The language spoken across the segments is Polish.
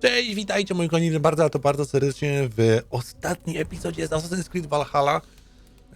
Cześć, witajcie moi kochani bardzo, to bardzo serdecznie w ostatnim epizodzie z Assassin's Creed Valhalla.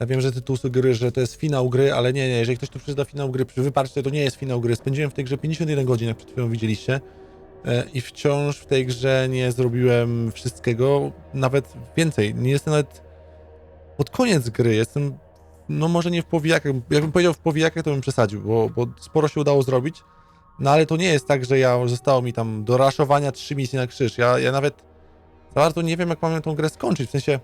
Ja wiem, że tytuł sugeruje, że to jest finał gry, ale nie, nie, jeżeli ktoś tu przyda finał gry, wybaczcie, to nie jest finał gry. Spędziłem w tej grze 51 godzin, jak przed chwilą widzieliście. E, I wciąż w tej grze nie zrobiłem wszystkiego, nawet więcej. Nie jestem nawet pod koniec gry, jestem, no może nie w powijakach, jakbym powiedział w powijakach, to bym przesadził, bo, bo sporo się udało zrobić. No ale to nie jest tak, że ja zostało mi tam do raszowania trzy misje na krzyż. Ja, ja nawet za bardzo nie wiem, jak mamy tą grę skończyć. W sensie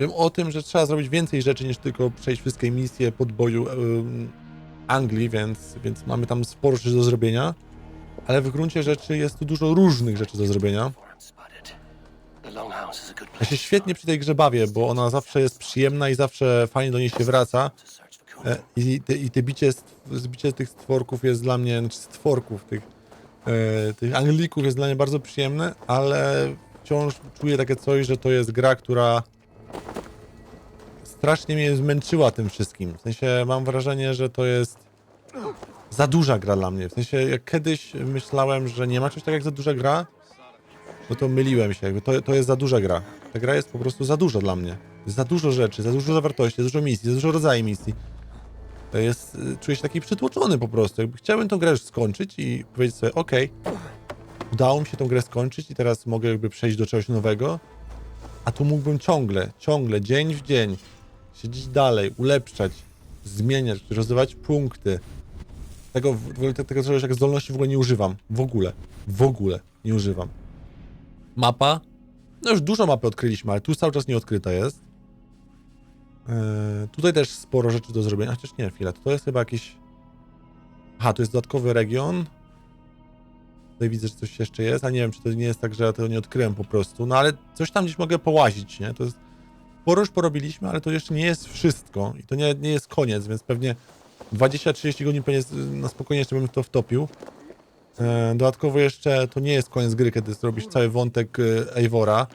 wiem o tym, że trzeba zrobić więcej rzeczy niż tylko przejść wszystkie misje podboju ym, Anglii, więc, więc mamy tam sporo rzeczy do zrobienia. Ale w gruncie rzeczy jest tu dużo różnych rzeczy do zrobienia. Ja się świetnie przy tej grze bawię, bo ona zawsze jest przyjemna i zawsze fajnie do niej się wraca. E, I te, i te bicie, stw- bicie tych stworków jest dla mnie, znaczy stworków, tych, e, tych Anglików jest dla mnie bardzo przyjemne, ale wciąż czuję takie coś, że to jest gra, która strasznie mnie zmęczyła tym wszystkim. W sensie mam wrażenie, że to jest za duża gra dla mnie. W sensie jak kiedyś myślałem, że nie ma czegoś takiego jak za duża gra, no to myliłem się. Jakby to, to jest za duża gra. Ta gra jest po prostu za dużo dla mnie. Za dużo rzeczy, za dużo zawartości, za dużo misji, za dużo rodzajów misji. Jest, y, czuję się taki przytłoczony po prostu. Jakby chciałbym tą grę już skończyć i powiedzieć sobie, okej, udało mi się tą grę skończyć i teraz mogę jakby przejść do czegoś nowego, a tu mógłbym ciągle, ciągle, dzień w dzień siedzieć dalej, ulepszać, zmieniać, rozdawać punkty. Tego, tego czegoś jak zdolności w ogóle nie używam. W ogóle. W ogóle nie używam. Mapa? No już dużo mapy odkryliśmy, ale tu cały czas nie odkryta jest. Yy, tutaj też sporo rzeczy do zrobienia, chociaż nie, chwilę, to jest chyba jakiś... Aha, to jest dodatkowy region. Tutaj widzę, że coś jeszcze jest, a nie wiem, czy to nie jest tak, że ja tego nie odkryłem po prostu, no ale coś tam gdzieś mogę połazić, nie? To jest... Sporo już porobiliśmy, ale to jeszcze nie jest wszystko i to nie, nie jest koniec, więc pewnie 20-30 godzin pewnie na spokojnie jeszcze bym to wtopił. E, Dodatkowo jeszcze to nie jest koniec gry, kiedy zrobisz cały wątek e, Eivora,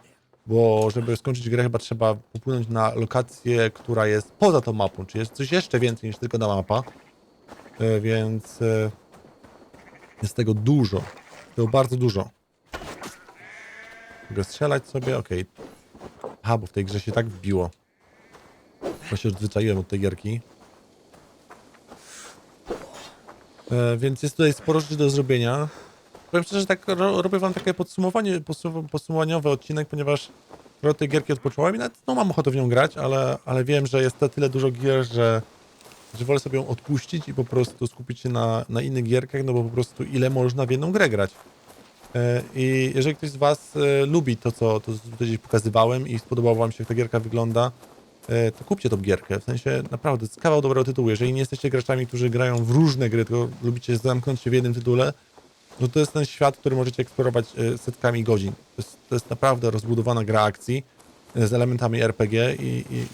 bo żeby skończyć grę chyba trzeba popłynąć na lokację, która jest poza tą mapą, czyli jest coś jeszcze więcej niż tylko ta mapa. E, Więc e, jest tego dużo. Tego bardzo dużo. Mogę strzelać sobie, okej. Aha, bo w tej grze się tak wbiło. Bo się odzwyczaiłem od tej gierki. E, więc jest tutaj sporo rzeczy do zrobienia. Powiem szczerze, że tak ro, robię wam takie podsumowanie, podsum- podsumowaniowy odcinek, ponieważ od tej gierki odpocząłem i nawet no, mam ochotę w nią grać, ale, ale wiem, że jest na tyle dużo gier, że, że wolę sobie ją odpuścić i po prostu skupić się na, na innych gierkach, no bo po prostu ile można w jedną grę grać. E, I jeżeli ktoś z Was e, lubi to, co tutaj gdzieś pokazywałem i spodobało Wam się, jak ta gierka wygląda, e, to kupcie tą gierkę. W sensie naprawdę, kawał dobrego tytułu. Jeżeli nie jesteście graczami, którzy grają w różne gry, tylko lubicie zamknąć się w jednym tytule, no to jest ten świat, który możecie eksplorować e, setkami godzin. To jest, to jest naprawdę rozbudowana gra akcji e, z elementami RPG i, i i,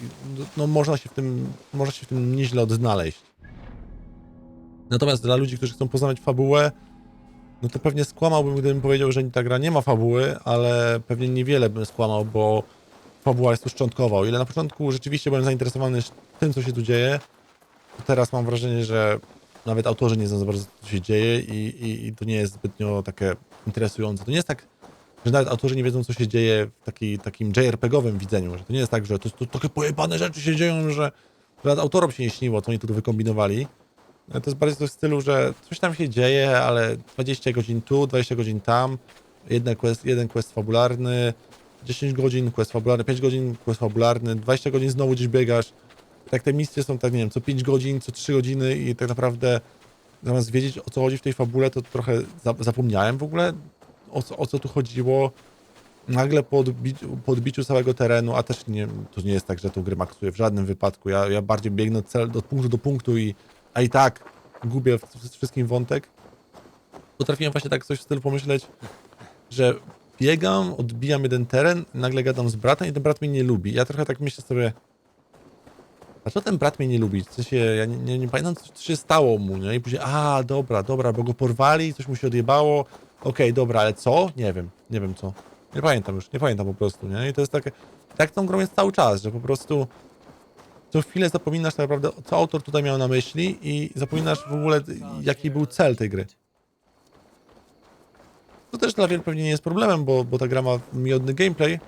no, można się w tym, można się w tym nieźle odnaleźć. Natomiast dla ludzi, którzy chcą poznawać fabułę, no to pewnie skłamałbym, gdybym powiedział, że ta gra nie ma fabuły, ale pewnie niewiele bym skłamał, bo fabuła jest szczątkowa. O ile na początku rzeczywiście byłem zainteresowany tym, co się tu dzieje, to teraz mam wrażenie, że nawet autorzy nie znają za bardzo, co się dzieje i, i, i to nie jest zbytnio takie interesujące. To nie jest tak, że nawet autorzy nie wiedzą, co się dzieje w taki, takim JRPG-owym widzeniu, że to nie jest tak, że to, to takie pojebane rzeczy się dzieją, że, nawet autorom się nie śniło, co oni tu wykombinowali. No To jest bardziej coś w stylu, że coś tam się dzieje, ale 20 godzin tu, 20 godzin tam, jeden quest, jeden quest fabularny, 10 godzin quest fabularny, 5 godzin quest fabularny, 20 godzin znowu gdzieś biegasz. Tak te misje są tak, nie wiem, co 5 godzin, co 3 godziny i tak naprawdę zamiast wiedzieć o co chodzi w tej fabule, to trochę za, zapomniałem w ogóle o co, o co tu chodziło. Nagle po, odbi po odbiciu całego terenu, a też nie, to nie jest tak, że tą grę maksuję w żadnym wypadku. Ja, ja bardziej biegnę cel, od punktu do punktu i a i tak gubię w, w wszystkim wątek. Potrafiłem właśnie tak coś w stylu pomyśleć, że biegam, odbijam jeden teren, nagle gadam z bratem i ten brat mnie nie lubi. Ja trochę tak myślę sobie, co ten brat mnie nie lubi? W sensie, ja nie, nie, nie pamiętam, co, co się stało mu, nie? I później, a, dobra, dobra, bo go porwali, coś mu się odjebało. Okej, dobra, ale co? Nie wiem, nie wiem co. Nie pamiętam już, nie pamiętam po prostu, nie? I to jest takie, tak tą grą jest cały czas, że po prostu co chwilę zapominasz tak naprawdę, co autor tutaj miał na myśli i zapominasz w ogóle, jaki był cel tej gry. To, też dla wielu pewnie nie jest problemem, bo, bo ta gra ma miodny gameplay,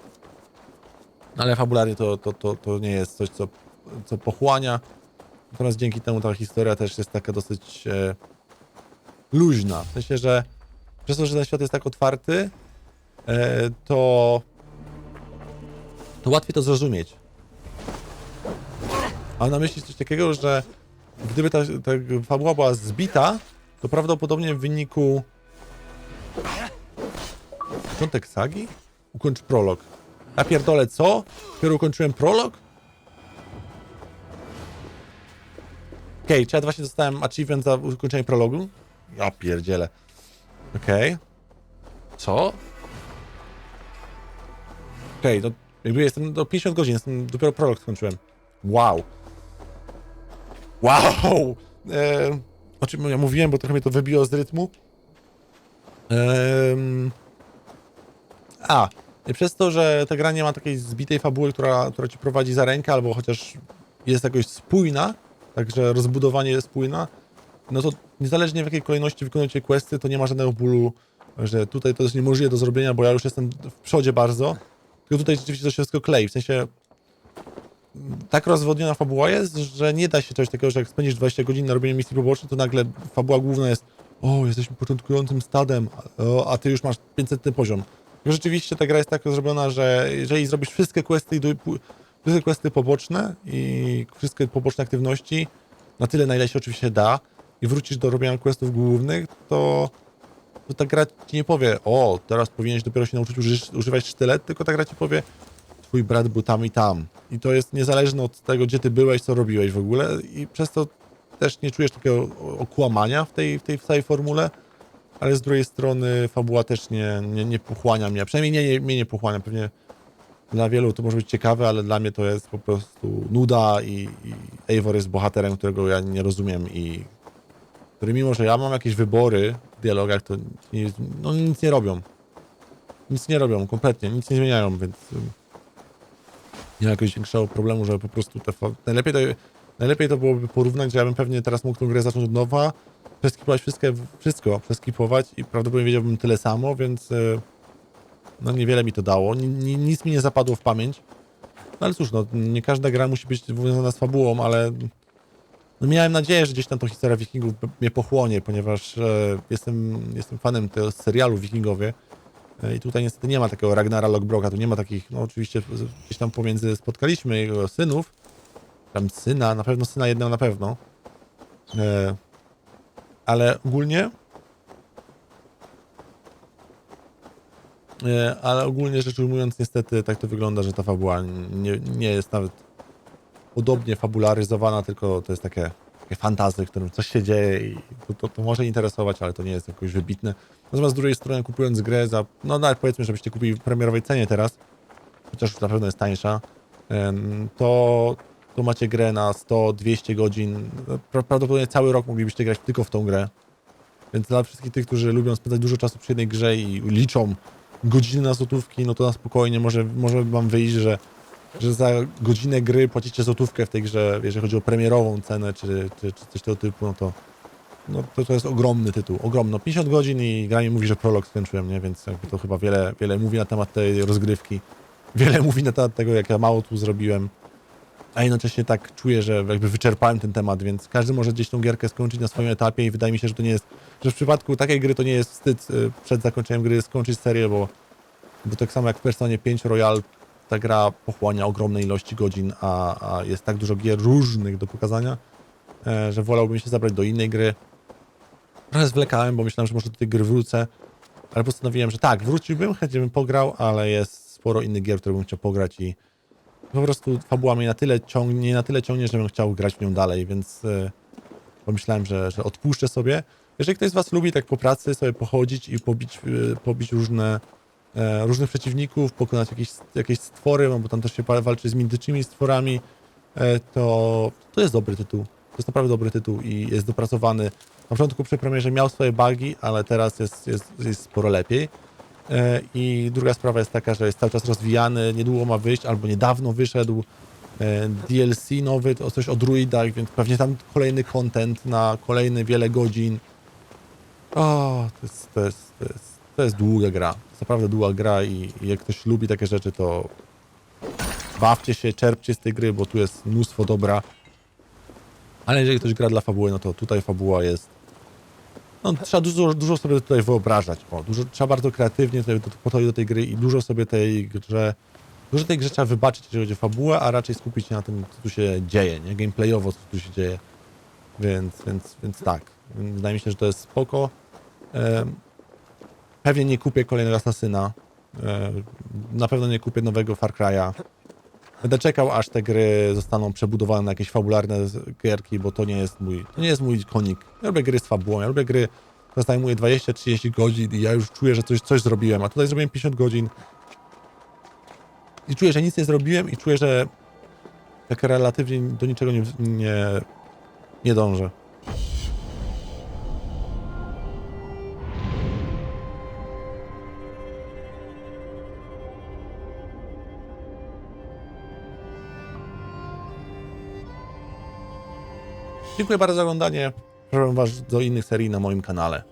ale fabularnie to, to, to, to nie jest coś, co, co pochłania. Natomiast dzięki temu ta historia też jest taka dosyć e, luźna. W sensie, że przez to, że ten świat jest tak otwarty, e, to, to łatwiej to zrozumieć. Mam na myśli coś takiego, że gdyby ta, ta fabuła była zbita, to prawdopodobnie w wyniku... Początek sagi? Ukończ prolog. Ja pierdolę, co? Dopiero ukończyłem prolog? Okej, czy ja właśnie dostałem achievement za ukończenie prologu? Ja pierdzielę. Okej. Co? Okej, no jakby jestem do 50 godzin, jestem, dopiero prolog skończyłem. Wow. Wow! E, o czym ja mówiłem, bo trochę mnie to wybiło z rytmu. Em, a, przez to, że ta gra nie ma takiej zbitej fabuły, która, która ci prowadzi za rękę, albo chociaż jest jakoś spójna, także rozbudowanie jest spójna, no to niezależnie w jakiej kolejności wykonujecie questy, to nie ma żadnego bólu, że tutaj to jest niemożliwe do zrobienia, bo ja już jestem w przodzie bardzo. Tylko tutaj rzeczywiście to się wszystko klei. W sensie tak rozwodniona fabuła jest, że nie da się czegoś takiego, że jak spędzisz 20 godzin na robienie misji pobocznej, to nagle fabuła główna jest o, jesteśmy początkującym stadem, a ty już masz 500 poziom. Rzeczywiście ta gra jest tak zrobiona, że jeżeli zrobisz wszystkie questy, i wszystkie questy poboczne i wszystkie poboczne aktywności, na tyle, na ile się oczywiście da, i wrócisz do robienia questów głównych, to, to ta gra ci nie powie, o, teraz powinieneś dopiero się nauczyć użyć, używać sztylet, tylko ta gra ci powie, twój brat był tam i tam. I to jest niezależne od tego, gdzie ty byłeś, co robiłeś w ogóle i przez to też nie czujesz takiego okłamania w tej, w tej całej formule, ale z drugiej strony fabuła też nie, nie, nie pochłania mnie, przynajmniej nie, nie, mnie nie pochłania. Pewnie dla wielu to może być ciekawe, ale dla mnie to jest po prostu nuda i, i Eivor jest bohaterem, którego ja nie rozumiem i który mimo, że ja mam jakieś wybory w dialogach, to nie, no, nic nie robią. Nic nie robią, kompletnie, nic nie zmieniają, więc ym, nie ma jakiegoś większego problemu, żeby po prostu te najlepiej to, najlepiej to byłoby porównać, że ja bym pewnie teraz mógł tę grę zacząć od nowa, przeskipować wszystko, wszystko przeskipować i prawdopodobnie wiedziałbym tyle samo, więc y, no niewiele mi to dało, ni, nic mi nie zapadło w pamięć. No ale cóż, no, nie każda gra musi być związana z fabułą, ale no miałem nadzieję, że gdzieś tam to historia wikingów mnie pochłonie, ponieważ e, jestem, jestem fanem tego serialu wikingowie. E, i tutaj niestety nie ma takiego Ragnara Lockbroka, tu nie ma takich, no oczywiście gdzieś tam pomiędzy spotkaliśmy jego synów, tam syna, na pewno syna jednego na pewno, e, ale ogólnie ale ogólnie rzecz ujmując niestety tak to wygląda, że ta fabuła nie, nie jest nawet podobnie fabularyzowana, tylko to jest takie, takie fantazy, w którym coś się dzieje i to, to, to może interesować, ale to nie jest jakoś wybitne. Natomiast z drugiej strony kupując grę za, no nawet powiedzmy, żebyście kupili w premierowej cenie teraz, chociaż na pewno jest tańsza, to, to macie grę na 100-200 godzin. No, pra- Prawdopodobnie cały rok moglibyście grać tylko w tą grę. Więc dla wszystkich tych, którzy lubią spędzać dużo czasu przy jednej grze i liczą godziny na złotówki, no to na spokojnie może, może wam wyjść, że że za godzinę gry płacicie złotówkę w tej grze, jeżeli chodzi o premierową cenę, czy, czy, czy coś tego typu, no to, no to to jest ogromny tytuł, ogromno. 50 godzin i gra mi mówi, że prolog skończyłem, nie? Więc jakby to chyba wiele, wiele mówi na temat tej rozgrywki. Wiele mówi na temat tego, jak ja mało tu zrobiłem. A jednocześnie tak czuję, że jakby wyczerpałem ten temat, więc każdy może gdzieś tą gierkę skończyć na swoim etapie i wydaje mi się, że to nie jest, że w przypadku takiej gry to nie jest wstyd y, przed zakończeniem gry skończyć serię, bo, bo tak samo jak w Personie 5 Royal ta gra pochłania ogromne ilości godzin, a, a jest tak dużo gier różnych do pokazania, e, że wolałbym się zabrać do innej gry. Trochę zwlekałem, bo myślałem, że może do tej gry wrócę, ale postanowiłem, że tak, wróciłbym, chętnie bym pograł, ale jest sporo innych gier, które bym chciał pograć i po prostu fabuła mnie na tyle ciągnie, na tyle ciągnie, żebym chciał grać w nią dalej, więc e, pomyślałem, że, że odpuszczę sobie. Jeżeli ktoś z Was lubi tak po pracy sobie pochodzić i pobić, e, pobić różne e, różnych przeciwników, pokonać jakieś, jakieś stwory, bo tam też się walczy z mitycznymi stworami, e, to, to jest dobry tytuł. To jest naprawdę dobry tytuł i jest dopracowany. Na początku przy premierze miał swoje bugi, ale teraz jest, jest, jest sporo lepiej. E, I druga sprawa jest taka, że jest cały czas rozwijany, niedługo ma wyjść, albo niedawno wyszedł DLC nowy, coś o druidach, więc pewnie tam kolejny content na kolejne wiele godzin. O, to jest, to jest, to jest, to jest długa gra. To jest naprawdę długa gra i, i jak ktoś lubi takie rzeczy, to bawcie się, czerpcie z tej gry, bo tu jest mnóstwo dobra. Ale jeżeli ktoś gra dla fabuły, no to tutaj fabuła jest. No, trzeba dużo, dużo sobie tutaj wyobrażać. O, dużo, trzeba bardzo kreatywnie tutaj podchodzić do tej gry i dużo sobie tej grze. Dużo tej grze trzeba wybaczyć, jeżeli chodzi o fabułę, a raczej skupić się na tym, co tu się dzieje, nie? Gameplayowo, co tu się dzieje. Więc, więc, więc tak. Wydaje mi się, że to jest spoko. Em, Pewnie nie kupię kolejnego Asasyna. E, Na pewno nie kupię nowego Far Cry'a. Będę czekał, aż te gry zostaną przebudowane na jakieś fabularne gierki, bo to nie jest mój, to nie jest mój konik. Ja lubię gry z fabułą, ja lubię gry, które zajmuje 20-30 godzin i ja już czuję, że coś, coś zrobiłem, a tutaj zrobiłem 50 godzin i czuję, że nic nie zrobiłem i czuję, że tak relatywnie do niczego nie, nie, nie dążę. Dziękuję bardzo za oglądanie. Zapraszam Was do innych serii na moim kanale.